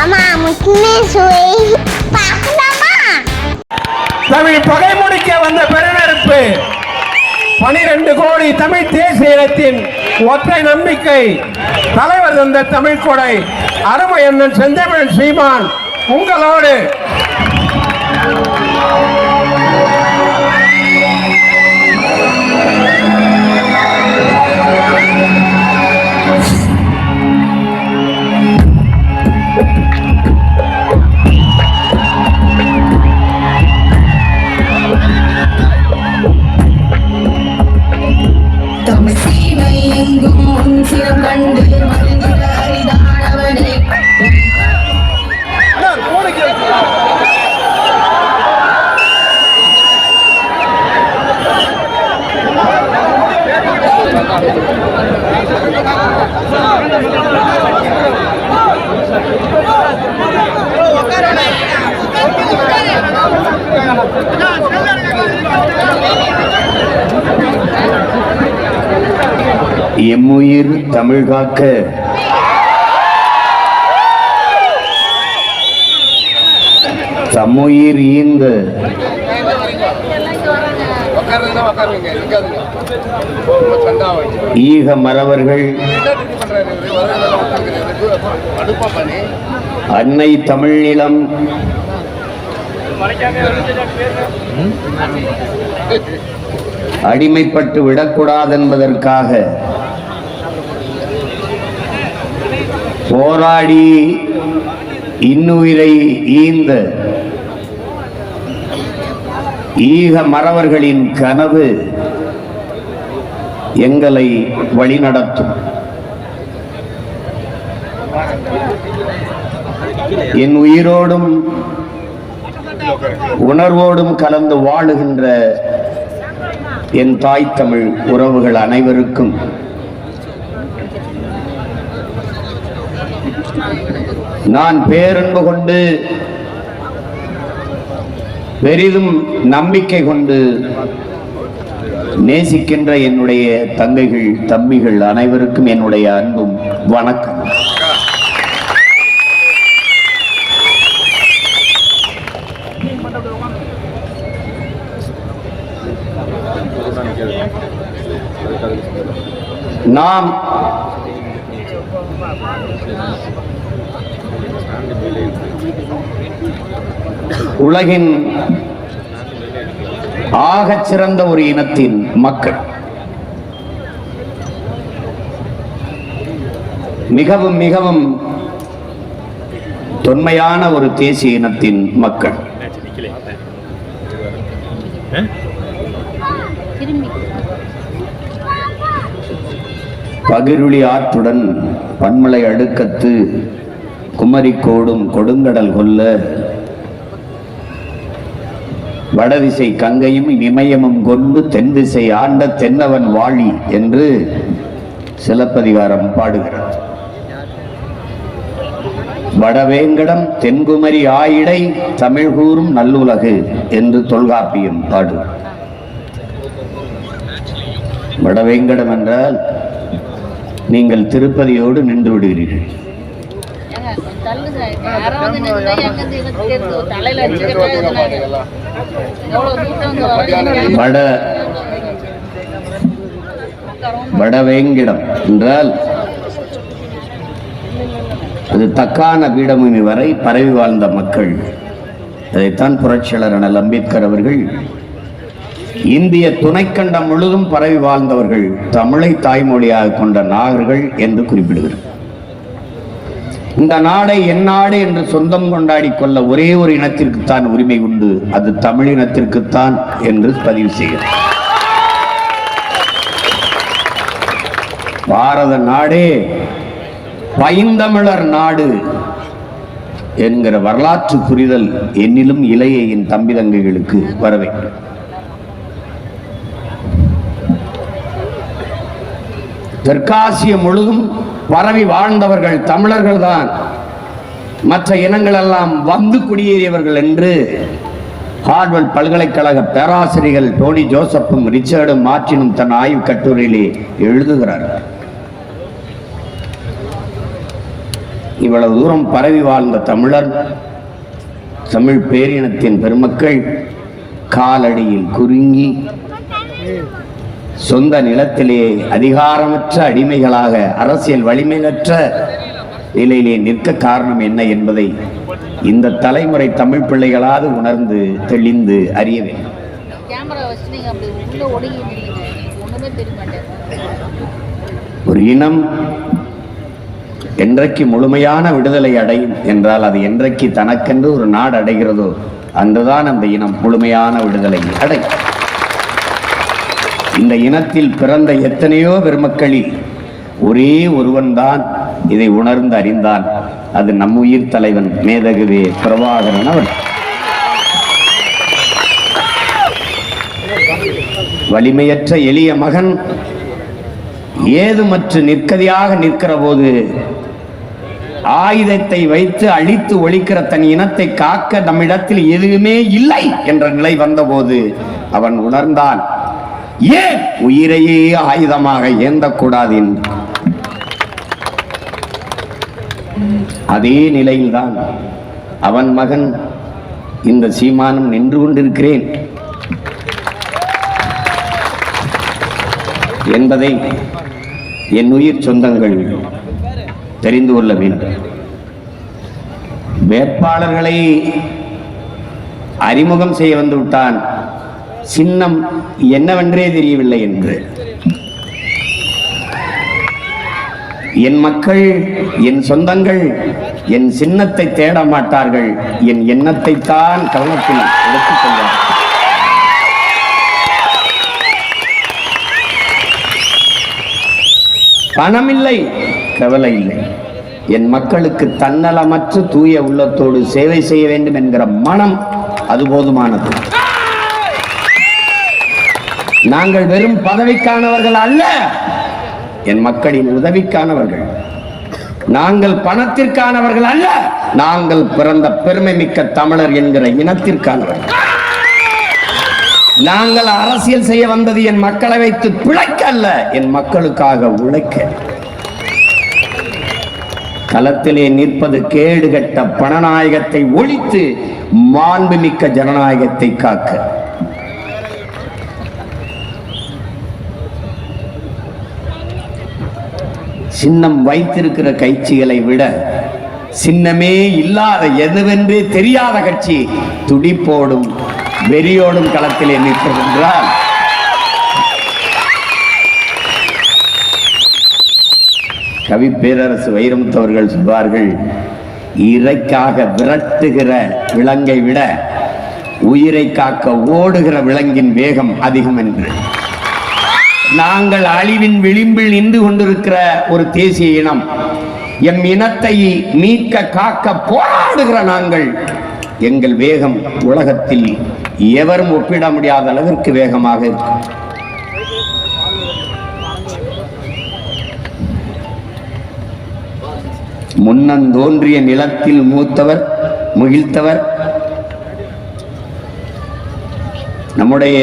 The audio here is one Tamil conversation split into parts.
அம்மா முக்கியமே சுவை. பார்க்கலாமா தமிழ் பகை முடிக்க வந்த பெருநெருப்பு. பனிரெண்டு கோடி தமிழ் தேசிய இனத்தின் ஒற்றை நம்பிக்கை. தலைவர் தந்த தமிழ் கொடை. அருமை அண்ணன் செந்தமிழ் சீமான் உங்களோடு. எம்முயிர் தமிழ் காக்க. தம்முயிர் ஈந்த. ஈக மறவர்கள். அன்னை தமிழ்நிலம் அடிமைப்பட்டு அடிமைப்பட்டு விடக்கூடாதென்பதற்காக போராடி இன்னுயிரை ஈந்த ஈக மறவர்களின் கனவு எங்களை வழிநடத்தும். என் உயிரோடும் உணர்வோடும் கலந்து வாழுகின்ற என் தாய் தமிழ் உறவுகள் அனைவருக்கும் நான் பேரன்பு கொண்டு பெரிதும் நம்பிக்கை கொண்டு நேசிக்கின்ற என்னுடைய தங்கைகள் தம்பிகள் அனைவருக்கும் என்னுடைய அன்பும் வணக்கம் நாம் உலகின் ஆகச் சிறந்த ஒரு இனத்தின் மக்கள். மிகவும் மிகவும் தொன்மையான ஒரு தேசிய இனத்தின் மக்கள். பகிருளி ஆற்றுடன் பன்மலை அடுக்கத்து குமரிக்கோடும் கொடுங்கடல் கொல்ல வடதிசை கங்கையும் இமயமும் கொண்டு தென் திசை ஆண்ட தென்னவன் வாழி என்று சிலப்பதிகாரம் பாடுகிறார் வடவேங்கடம் தென்குமரி ஆயிடை தமிழ் கூறும் நல்லுலகு என்று தொல்காப்பியம் பாடு. வடவேங்கடம் என்றால் நீங்கள் திருப்பதியோடு நின்று விடுகிறீர்கள் வட வடவேங்கிடம் என்றால் அது தக்கான பீடபூமி வரை பரவி வாழ்ந்த மக்கள். அதைத்தான் புரட்சியாளர் அண்ணல் அம்பேத்கர் அவர்கள் இந்திய துணைக்கண்டம் முழுதும் பரவி வாழ்ந்தவர்கள் தமிழை தாய்மொழியாக கொண்ட நாகர்கள் என்று குறிப்பிடுகிறார் இந்த நாடை என் நாடு என்று சொந்தம் கொண்டாடி கொள்ள ஒரே ஒரு இனத்திற்குத்தான் உரிமை உண்டு. அது தமிழ் இனத்திற்குத்தான் என்று பதிவு செய்கிறார் பாரத நாடே பைந்தமிழர் நாடு என்கிற வரலாற்று புரிதல் என்னிலும் இளைய என் தம்பி தங்கைகளுக்கு வர வேண்டும் தெற்காசியம் முழுதும் பரவி வாழ்ந்தவர்கள் தமிழர்கள் தான். மற்ற இனங்கள் எல்லாம் வந்து குடியேறியவர்கள் என்று ஹார்வர்ட் பல்கலைக்கழக பேராசிரியர்கள் டோனி ஜோசப்பும் ரிச்சர்டும் மார்டினும் தன் ஆய்வு கட்டுரையிலே எழுதுகிறார்கள். இவ்வளவு தூரம் பரவி வாழ்ந்த தமிழர் தமிழ் பேரினத்தின் பெருமக்கள் காலடியில் குறுங்கி சொந்த நிலத்திலே அதிகாரமற்ற அடிமைகளாக அரசியல் வலிமையற்ற நிலையிலே நிற்க காரணம் என்ன என்பதை இந்த தலைமுறை தமிழ் பிள்ளைகளாவது உணர்ந்து தெளிந்து அறிய வேண்டும். ஒரு இனம் என்றைக்கு முழுமையான விடுதலை அடையும் என்றால் அது என்றைக்கு தனக்கென்று ஒரு நாடு அடைகிறதோ அன்றுதான் அந்த இனம் முழுமையான விடுதலை அடையும். இந்த இனத்தில் பிறந்த எத்தனையோ பெருமக்களில் ஒரே ஒருவன்தான் இதை உணர்ந்து அறிந்தான். அது நம் உயிர் தலைவன் மேதகுவே பிரபாகரன் அவன் வலிமையற்ற எளிய மகன் ஏதுமற்று நிற்கதியாக நிற்கிற போது ஆயுதத்தை வைத்து அழித்து ஒழிக்கிற தன் இனத்தை காக்க நம்மிடத்தில் எதுவுமே இல்லை என்ற நிலை வந்தபோது அவன் உணர்ந்தான். ஏன்? உயிரையே ஆயுதமாக ஏந்தக்கூடாது என்று அதே நிலையில்தான் அவன் மகன் இந்த சீமானம் நின்று கொண்டிருக்கிறேன். என்பதை என் உயிர் சொந்தங்கள் தெரிந்து கொள்ள வேண்டும். வேட்பாளர்களை அறிமுகம் செய்ய வந்து விட்டான். சின்னம் என்னவென்றே தெரியவில்லை என்று. என் மக்கள் என் சொந்தங்கள் என் சின்னத்தை தேட மாட்டார்கள். என் எண்ணத்தை தான் கவனத்தில் எடுத்துக்கொள்வார்கள் பணம் இல்லை கவலை இல்லை. என் மக்களுக்கு தன்னலமற்று தூய உள்ளத்தோடு சேவை செய்ய வேண்டும் என்கிற மனம் அது போதுமானது. நாங்கள் வெறும் பதவிக்கானவர்கள் அல்ல என் மக்களின் உதவிக்கானவர்கள். நாங்கள் பணத்திற்கானவர்கள் அல்ல நாங்கள் பிறந்த பெருமை மிக்க தமிழர் என்கிற இனத்திற்கானவர்கள். நாங்கள் அரசியல் செய்ய வந்தது என் மக்களை வைத்து பிழைக்க அல்ல என் மக்களுக்காக உழைக்க. களத்திலே நிற்பது கேடுகட்ட பணநாயகத்தை ஒழித்து மாண்புமிக்க ஜனநாயகத்தை காக்க. சின்னம் வைத்திருக்கிற கட்சிகளை விட சின்னமே இல்லாத எதுவென்றே தெரியாத கட்சி துடிப்போடும் வெறியோடும் களத்திலே நிற்கின்றால் கவி பேரரசு வைரமுத்து அவர்கள் சொல்வார்கள் இறைக்காக விரட்டுகிற விலங்கை விட உயிரை காக்க ஓடுகிற விலங்கின் வேகம் அதிகம் என்று. நாங்கள் அழிவின் விளிம்பில் நின்று கொண்டிருக்கிற ஒரு தேசிய இனம். எம் இனத்தை மீட்க காக்க போராடுகிற நாங்கள். எங்கள் வேகம் உலகத்தில் எவரும் ஒப்பிட முடியாத அளவிற்கு வேகமாக இருக்கும் முன்னந்தோன்றிய நிலத்தில் மூத்தவர் முகிழ்த்தவர் நம்முடைய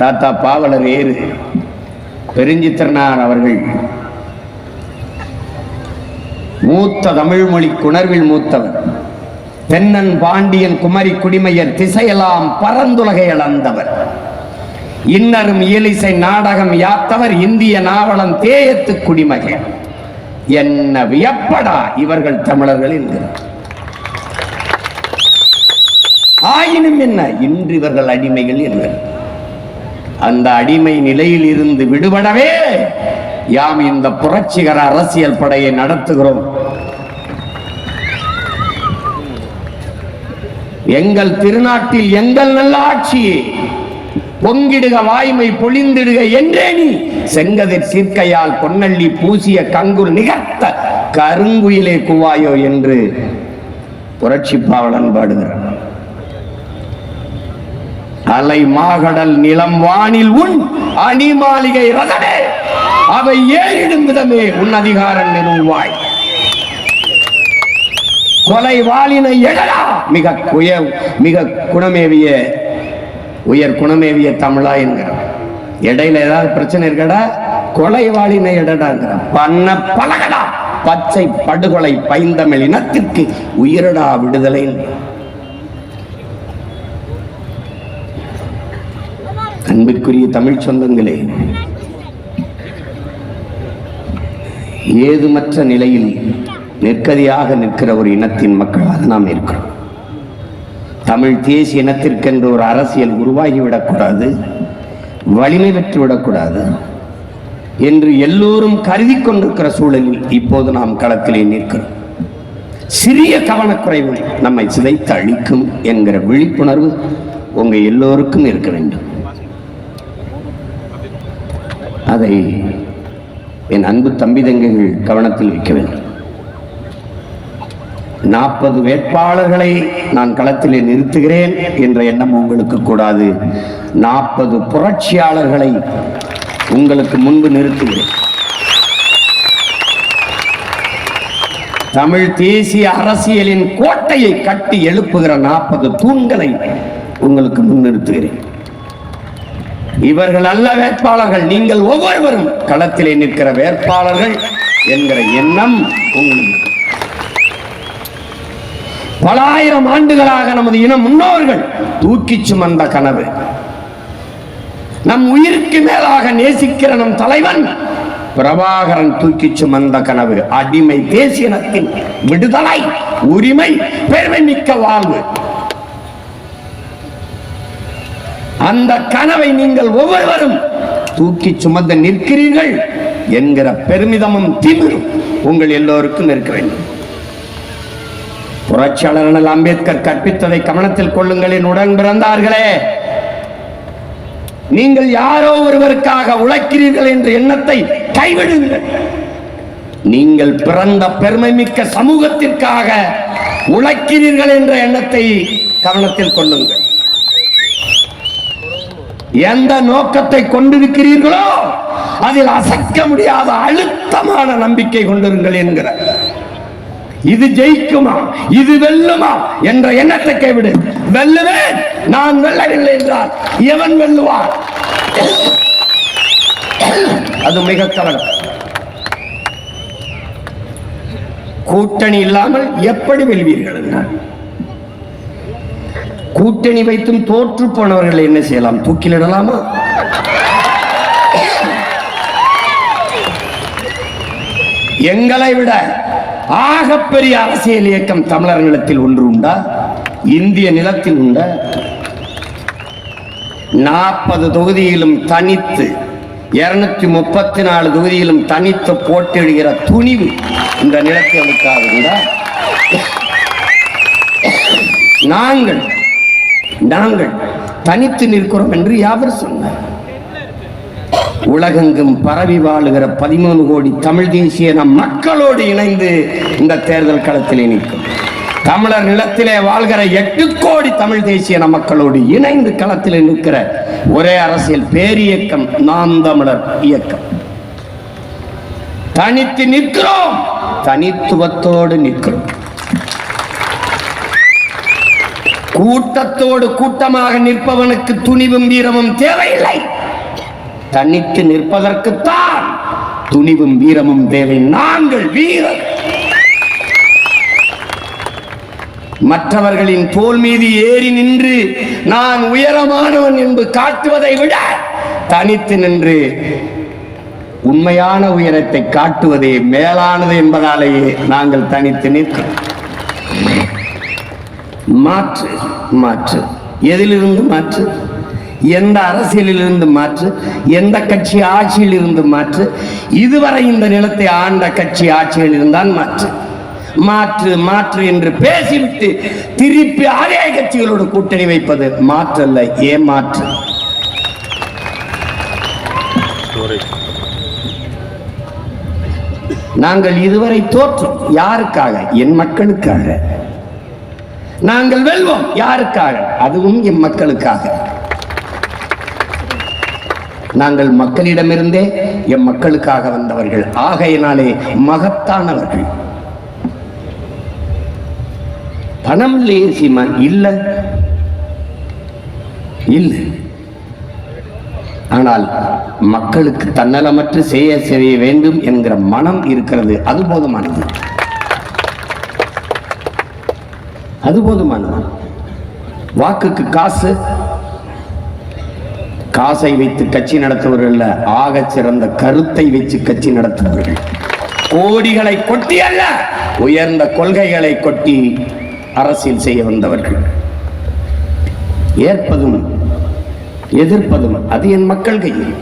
தாத்தா பாவலர் ஏறு. பெருஞ்சித்திரனார் அவர்கள். மூத்த தமிழ் மொழி குணர்வில் மூத்தவர். தென்னன் பாண்டியன் குமரி குடிமையர் திசையெல்லாம் பரந்துலகை இழந்தவர் இன்னரும் இயலிசை நாடகம் யாத்தவர் இந்திய நாவலம் தேயத்து குடிமகன். என்ன வியப்படா இவர்கள் தமிழர்கள் என்கிறார் ஆயினும் என்ன இன்று இவர்கள் அடிமைகள் என்கிறார் அந்த அடிமை நிலையில் இருந்து விடுபடவே யாம் இந்த புரட்சிகர அரசியல் படையை நடத்துகிறோம். எங்கள் திருநாட்டில் எங்கள் நல்ல ஆட்சியே பொங்கிடுக வாய்மை பொழிந்திடுக என்றே நீ செங்கதிர் சீர்க்கையால் பொன்னள்ளி பூசிய கங்குல் நிகர்த்த கருங்குயிலே குவாயோ என்று புரட்சி பாவலன் பாடுகிறான். அலை மாகடல் நிலம் வானில் உன் அணி மாளிகை ரதமே அவை ஏறிடும் விதமே உன் அதிகாரம் நிறுவாய் கொலை வாளினை எழலா. மிக குய மிக குணமேவிய உயர் குணமேவிய தமிழா என்கிறார் இடையில ஏதாவது பிரச்சனை இருக்கடா? கொலை வாளினை எடடாங்கிற பண்ண பழகடா. பச்சை படுகொலை பைந்தமிழ் இனத்திற்கு உயிரடா விடுதலை. அன்பிற்குரிய தமிழ் சொந்தங்களே ஏதுமற்ற நிலையில் நிற்கதியாக நிற்கிற ஒரு இனத்தின் மக்களாக நாம் இருக்கிறோம். தமிழ் தேசிய இனத்திற்கென்று ஒரு அரசியல் உருவாகிவிடக்கூடாது வலிமை பெற்றுவிடக்கூடாது என்று எல்லோரும் கருதி கொண்டிருக்கிற சூழலில் இப்போது நாம் களத்திலே நிற்கிறோம். சிறிய கவனக்குறைவு நம்மை சிதைத்து அழிக்கும் என்கிற விழிப்புணர்வு உங்கள் எல்லோருக்கும் இருக்க வேண்டும். அதை என் அன்பு தம்பி தங்கைகள் கவனத்தில் வைக்க வேண்டும். நாற்பது வேட்பாளர்களை நான் களத்திலே நிறுத்துகிறேன் என்ற எண்ணம் உங்களுக்கு கூடாது. நாற்பது புரட்சியாளர்களை உங்களுக்கு முன்பு நிறுத்துகிறேன். தமிழ் தேசிய அரசியலின் கோட்டையை கட்டி எழுப்புகிற நாற்பது தூண்களை உங்களுக்கு முன்னிறுத்துகிறேன் இவர்கள் அல்ல வேட்பாளர்கள். நீங்கள் ஒவ்வொருவரும் களத்திலே நிற்கிற வேட்பாளர்கள் என்கிற எண்ணம் உங்களுக்கு பல ஆயிரம் ஆண்டுகளாக நமது இன முன்னோர்கள் தூக்கி சுமந்த கனவு. நம் உயிருக்கு மேலாக நேசிக்கிற நம் தலைவன் பிரபாகரன் தூக்கி சுமந்த கனவு. அடிமை தேசியனத்தின் விடுதலை உரிமை பெருமை மிக்க வாழ்வு. அந்த கனவை நீங்கள் ஒவ்வொருவரும் தூக்கி சுமந்து நிற்கிறீர்கள் என்கிற பெருமிதமும் திமிரும் உங்கள் எல்லோருக்கும் இருக்க வேண்டும். புரட்சியாளர் அண்ணல் அம்பேத்கர் கற்பித்ததை கவனத்தில் கொள்ளுங்கள் என் உடன் பிறந்தார்களே. நீங்கள் யாரோ ஒருவருக்காக உழைக்கிறீர்கள் என்ற எண்ணத்தை கைவிடுங்கள். நீங்கள் பிறந்த பெருமை மிக்க சமூகத்திற்காக உழைக்கிறீர்கள் என்ற எண்ணத்தை கவனத்தில் கொள்ளுங்கள். எந்த நோக்கத்தை கொண்டிருக்கிறீர்களோ அதில் அசைக்க முடியாத அழுத்தமான நம்பிக்கை கொண்டிருங்கள் என்கிற. இது ஜெயிக்குமா? இது வெல்லுமா? என்ற எண்ணத்தை கைவிடு. வெல்லுவேன் நான் வெல்லவில்லை என்றால் எவன் வெல்லுவான்? அது மிக தவறு. கூட்டணி இல்லாமல் எப்படி வெல்வீர்கள் என்றான் கூட்டணி வைத்தும் தோற்று போனவர்களை என்ன செய்யலாம்? தூக்கிலிடலாமா? எங்களை விட ஆகப்பெரிய அரசியல் இயக்கம் தமிழர் நிலத்தில் ஒன்று உண்டா? இந்திய நிலத்தில் உண்டா? நாற்பது தொகுதியிலும் தனித்து இருநூத்தி முப்பத்தி நாலு தொகுதியிலும் தனித்து போட்டியிடுகிற துணிவு இந்த நிலத்தை உண்டா? நாங்கள் நாங்கள் தனித்து நிற்கிறோம் என்று யாவர் சொன்னார்? உலகெங்கும் பரவி வாழுகிற பதிமூணு கோடி தமிழ் தேசிய நம் மக்களோடு இணைந்து இந்த தேர்தல் களத்திலே நிற்கும். தமிழர் நிலத்திலே வாழ்கிற எட்டு கோடி தமிழ் தேசிய நம் மக்களோடு இணைந்து களத்தில் நிற்கிற ஒரே அரசியல் பேரியக்கம் நாம் தமிழர் இயக்கம். தனித்து நிற்கிறோம் தனித்துவத்தோடு நிற்கிறோம். கூட்டத்தோடு கூட்டமாக நிற்பவனுக்கு துணிவும் வீரமும் தேவையில்லை. தனித்து நிற்பதற்குத்தான் துணிவும் வீரமும் தேவை. நாங்கள் வீரர். மற்றவர்களின் தோல் மீது ஏறி நின்று நான் உயரமானவன் என்று காட்டுவதை விட தனித்து நின்று உண்மையான உயரத்தை காட்டுவதே மேலானது என்பதாலேயே நாங்கள் தனித்து நிற்கிறோம். மாற்று மாற்று. எதிலிருந்து மாற்று? எந்த அரசியலிலிருந்து மாற்று? எந்த கட்சி ஆட்சியிலிருந்து மாற்று? இதுவரை இந்த நிலத்தை ஆண்ட கட்சி ஆட்சியில் இருந்தால் மாற்று. மாற்று மாற்று என்று பேசிவிட்டு திருப்பி அதே கட்சிகளோடு கூட்டணி வைப்பது மாற்றல்ல ஏமாற்று நாங்கள் இதுவரை தோற்றோம் யாருக்காக? என் மக்களுக்காக. நாங்கள் வெல்வோம். யாருக்காக? அதுவும் என் மக்களுக்காக. நாங்கள் மக்களிடமிருந்தே எம் மக்களுக்காக வந்தவர்கள். ஆகையினாலே மகத்தானவர்கள். பணம் இல்லையே சீமான் இல்ல. இல்ல. ஆனால் மக்களுக்கு தன்னலமற்று செய்ய செய்ய வேண்டும் என்கிற மனம் இருக்கிறது. அது போதுமானது. அது போதுமானது வாக்குக்கு காசு? காசை வைத்து கட்சி நடத்துவர்கள் ஆக சிறந்த கருத்தை வச்சு கட்சி நடத்துவர்கள் கோடிகளை கொட்டி அல்ல உயர்ந்த கொள்கைகளை கொட்டி அரசியல் செய்ய வந்தவர்கள். ஏற்பதும் எதிர்ப்பதும் அது என் மக்கள் கையில்.